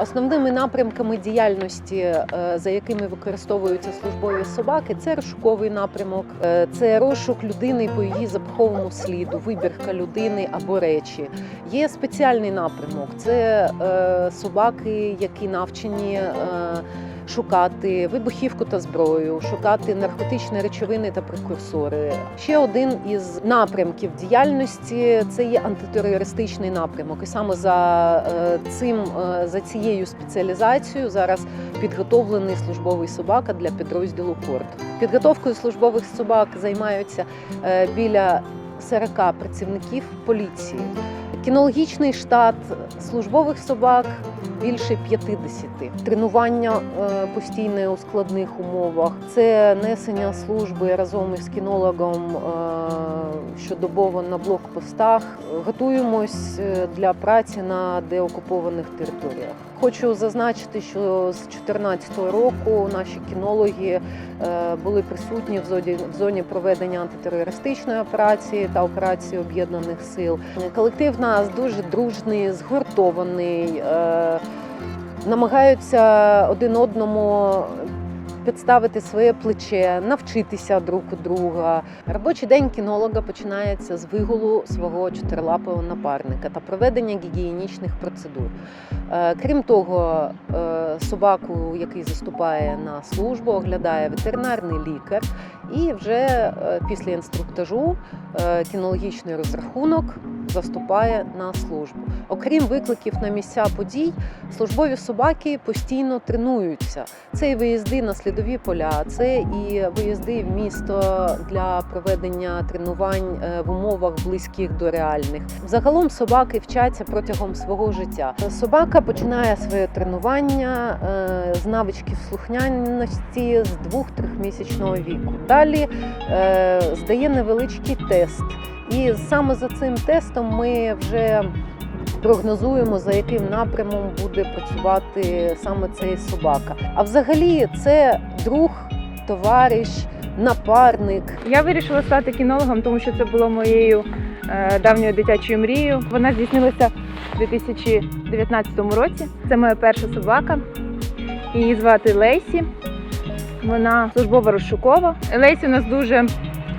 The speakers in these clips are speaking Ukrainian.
Основними напрямками діяльності, е, за якими використовуються службові собаки, це розшуковий напрямок, е, це розшук людини по її запаховому сліду, вибірка людини або речі. Є спеціальний напрямок це е, собаки, які навчені. Шукати вибухівку та зброю, шукати наркотичні речовини та прекурсори. Ще один із напрямків діяльності це є антитерористичний напрямок. І саме за е, цим е, за цією спеціалізацією зараз підготовлений службовий собака для підрозділу Корд. Підготовкою службових собак займаються е, біля 40 працівників поліції. Кінологічний штат службових собак більше 50. Тренування е, постійне у складних умовах. Це несення служби разом із кінологом е, щодобово на блокпостах. Готуємось е, для праці на деокупованих територіях. Хочу зазначити, що з 2014 року наші кінологи е, були присутні в зоні, проведення антитерористичної операції та операції об'єднаних сил. Колектив у нас дуже дружний, згуртований, е, намагаються один одному підставити своє плече, навчитися друг у друга. Робочий день кінолога починається з вигулу свого чотирилапого напарника та проведення гігієнічних процедур. Е, Крім того, е, собаку, який заступає на службу, оглядає ветеринарний лікар, і вже е, після інструктажу е, кінологічний розрахунок заступає на службу. Окрім викликів на місця подій, службові собаки постійно тренуються. Це і виїзди на слідові поля, це і виїзди в місто для проведення тренувань е, в умовах близьких до реальних. Загалом собаки вчаться протягом свого життя. Собака починає своє тренування е, з навичків слухняності з 2-3 місячного віку. Далі е, здає невеличкий тест. І саме за цим тестом ми вже прогнозуємо, за яким напрямом буде працювати саме цей собака. А взагалі це друг, товариш, напарник. Я вирішила стати кінологом, тому що це було моєю е, давньою дитячою мрією. Вона здійснилася 2019 році. Це моя перша собака. Її звати Лейсі. Вона службово розшукова. Лейсі у нас дуже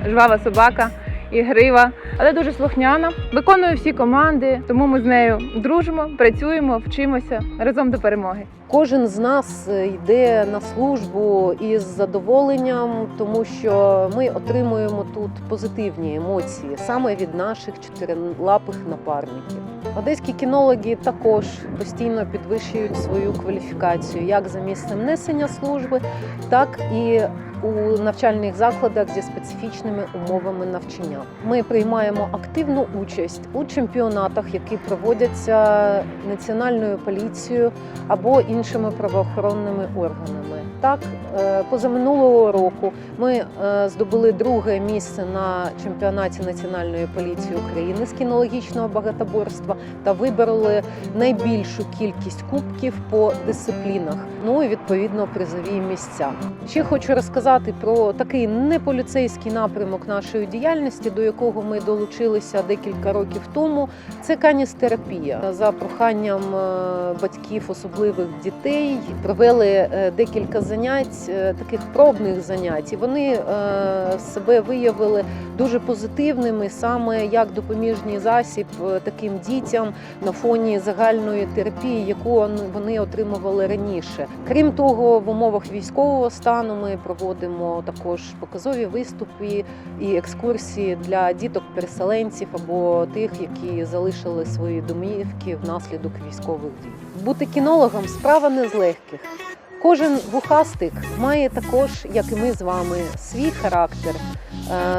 жвава собака, ігрива, але дуже слухняна. Виконує всі команди, тому ми з нею дружимо, працюємо, вчимося разом до перемоги. Кожен з нас е, йде на службу із задоволенням, тому що ми отримуємо тут позитивні емоції саме від наших чотирилапих напарників. Одеські кінологи також постійно підвищують свою кваліфікацію як за місцем несення служби, так і у навчальних закладах зі специфічними умовами навчання. Ми приймаємо активну участь у чемпіонатах, які проводяться національною поліцією або іншими правоохоронними органами. Так, е, позаминулого року ми е, здобули друге місце на чемпіонаті Національної поліції України з кінологічного багатоборства та вибороли найбільшу кількість кубків по дисциплінах. Ну і відповідно призові місця. Ще хочу розказати про такий неполіцейський напрямок нашої діяльності, до якого ми долучилися декілька років тому. Це каністерапія. За проханням е, батьків особливих дітей провели е, декілька занять, е, таких пробних занять. І вони себе виявили дуже позитивними, саме як допоміжний засіб таким дітям на фоні загальної терапії, яку вони отримували раніше. Крім того, в умовах військового стану ми проводимо також показові виступи і екскурсії для діток-переселенців або тих, які залишили свої домівки внаслідок військових дій. Бути кінологом справа не з легких. Кожен вухастик має також, як і ми з вами, свій характер,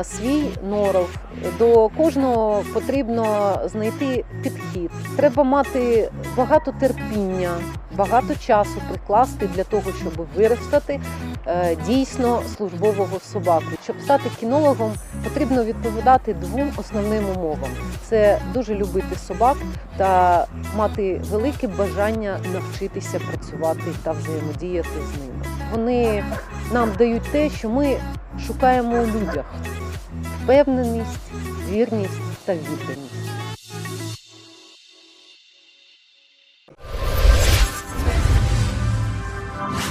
свій норов. До кожного потрібно знайти підхід. Треба мати багато терпіння, багато часу прикласти для того, щоб виростати е, дійсно службового собаку. Щоб стати кінологом, потрібно відповідати двом основним умовам: це дуже любити собак та мати велике бажання навчитися працювати та взаємодіяти з ними. Вони нам дають те, що ми шукаємо у людях: впевненість, вірність та відданість.